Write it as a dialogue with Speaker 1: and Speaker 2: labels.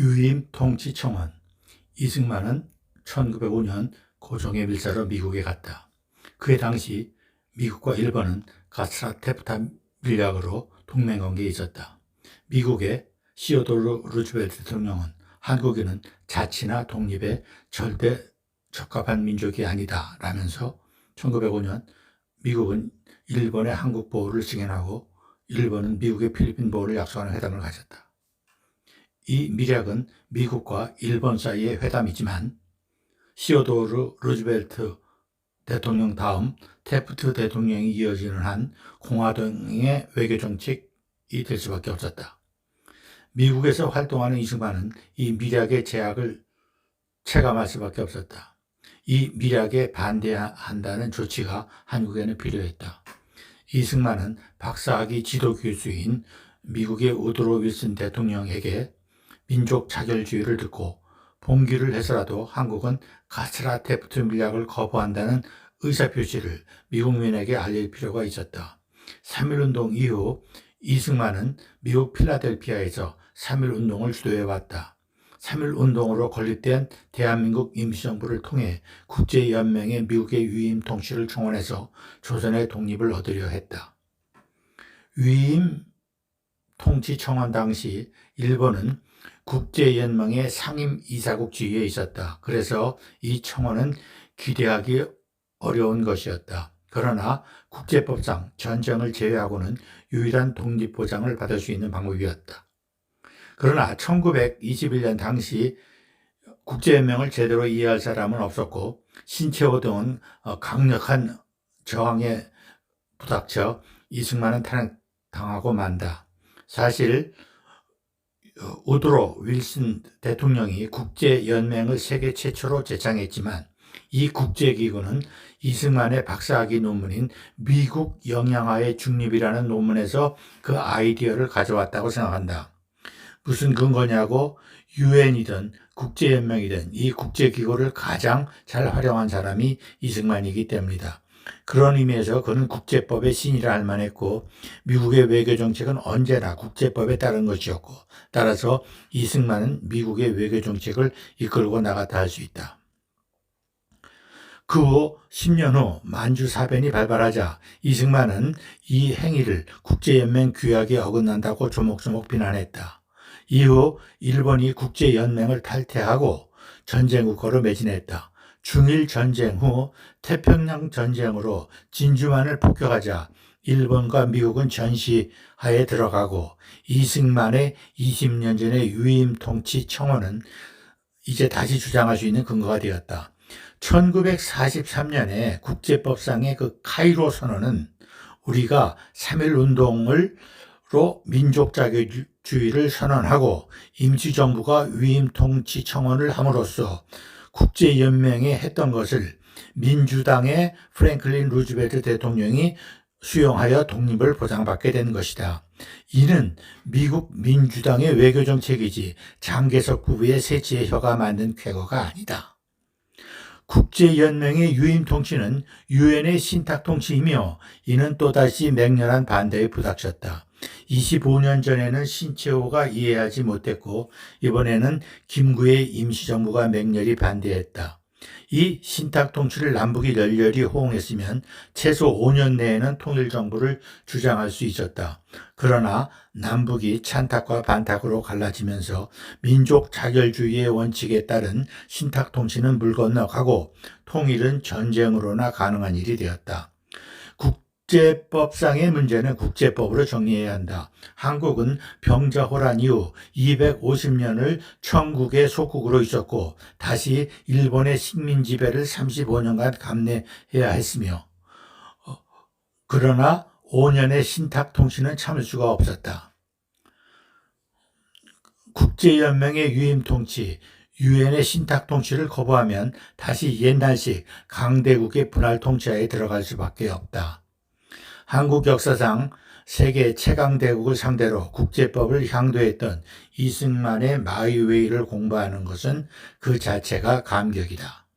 Speaker 1: 유임 통치청원 이승만은 1905년 고종의 밀사로 미국에 갔다. 그해 당시 미국과 일본은 가스라 테프타 밀약으로 동맹관계에 있었다. 미국의 시어도르 루즈벨트 대통령은 한국인은 자치나 독립에 절대 적합한 민족이 아니다 라면서 1905년 미국은 일본의 한국 보호를 승인하고 일본은 미국의 필리핀 보호를 약속하는 회담을 가졌다. 이 밀약은 미국과 일본 사이의 회담이지만 시어도르 루즈벨트 대통령 다음 테프트 대통령이 이어지는 한 공화당의 외교정책이 될 수밖에 없었다. 미국에서 활동하는 이승만은 이 밀약의 제약을 체감할 수밖에 없었다. 이 밀약에 반대한다는 조치가 한국에는 필요했다. 이승만은 박사학위 지도 교수인 미국의 우드로 윌슨 대통령에게 민족 자결주의를 듣고 봉기를 해서라도 한국은 가스라 테프트 밀약을 거부한다는 의사표시를 미국민에게 알릴 필요가 있었다. 3.1운동 이후 이승만은 미국 필라델피아에서 3.1운동을 주도해왔다. 3.1운동으로 건립된 대한민국 임시정부를 통해 국제연맹의 미국의 위임 통치를 청원해서 조선의 독립을 얻으려 했다. 위임 통치 청원 당시 일본은 국제연맹의 상임 이사국 지위에 있었다. 그래서 이 청원은 기대하기 어려운 것이었다. 그러나 국제법상 전쟁을 제외하고는 유일한 독립보장을 받을 수 있는 방법이었다. 그러나 1921년 당시 국제연맹을 제대로 이해할 사람은 없었고 신채호 등은 어, 강력한 저항에 부닥쳐 이승만은 탄핵당하고 만다. 사실 어, 우드로 윌슨 대통령이 국제연맹을 세계 최초로 제창했지만 이 국제기구는 이승만의 박사학위 논문인 미국 영향하의 중립이라는 논문에서 그 아이디어를 가져왔다고 생각한다. 무슨 근거냐고 유엔이든 국제연맹이든 이 국제기구를 가장 잘 활용한 사람이 이승만이기 때문이다. 그런 의미에서 그는 국제법의 신이라 할 만했고 미국의 외교 정책은 언제나 국제법에 따른 것이었고 따라서 이승만은 미국의 외교 정책을 이끌고 나갔다 할 수 있다. 그 후 10년 후 만주 사변이 발발하자 이승만은 이 행위를 국제연맹 규약에 어긋난다고 조목조목 비난했다. 이후 일본이 국제연맹을 탈퇴하고 전쟁국가로 매진했다. 중일 전쟁 후 태평양 전쟁으로 진주만을 폭격하자 일본과 미국은 전시하에 들어가고 이승만의 20년 전의 유임 통치 청원은 이제 다시 주장할 수 있는 근거가 되었다. 1943년에 국제법상의 그 카이로 선언은 우리가 3.1 운동을 로 민족 자유주의를 선언하고 임시정부가 위임 통치 청원을 함으로써 국제연맹에 했던 것을 민주당의 프랭클린 루즈벨트 대통령이 수용하여 독립을 보장받게 된 것이다. 이는 미국 민주당의 외교정책이지 장개석 부부의 세치의 혀가 만든 쾌거가 아니다. 국제연맹의 유임 통치는 유엔의 신탁 통치이며 이는 또다시 맹렬한 반대에 부닥쳤다. 25년 전에는 신채호가 이해하지 못했고 이번에는 김구의 임시정부가 맹렬히 반대했다. 이 신탁 통치를 남북이 열렬히 호응했으면 최소 5년 내에는 통일 정부를 주장할 수 있었다. 그러나 남북이 찬탁과 반탁으로 갈라지면서 민족 자결주의의 원칙에 따른 신탁 통치는 물 건너가고 통일은 전쟁으로나 가능한 일이 되었다. 국제법상의 문제는 국제법으로 정리해야 한다. 한국은 병자호란 이후 250년을 천국의 속국으로 있었고 다시 일본의 식민 지배를 35년간 감내해야 했으며 어, 그러나 5년의 신탁 통치는 참을 수가 없었다. 국제연맹의 유임 통치, 유엔의 신탁 통치를 거부하면 다시 옛날식 강대국의 분할 통치하에 들어갈 수밖에 없다. 한국 역사상 세계 최강 대국을 상대로 국제법을 향도했던 이승만의 마이웨이를 공부하는 것은 그 자체가 감격이다.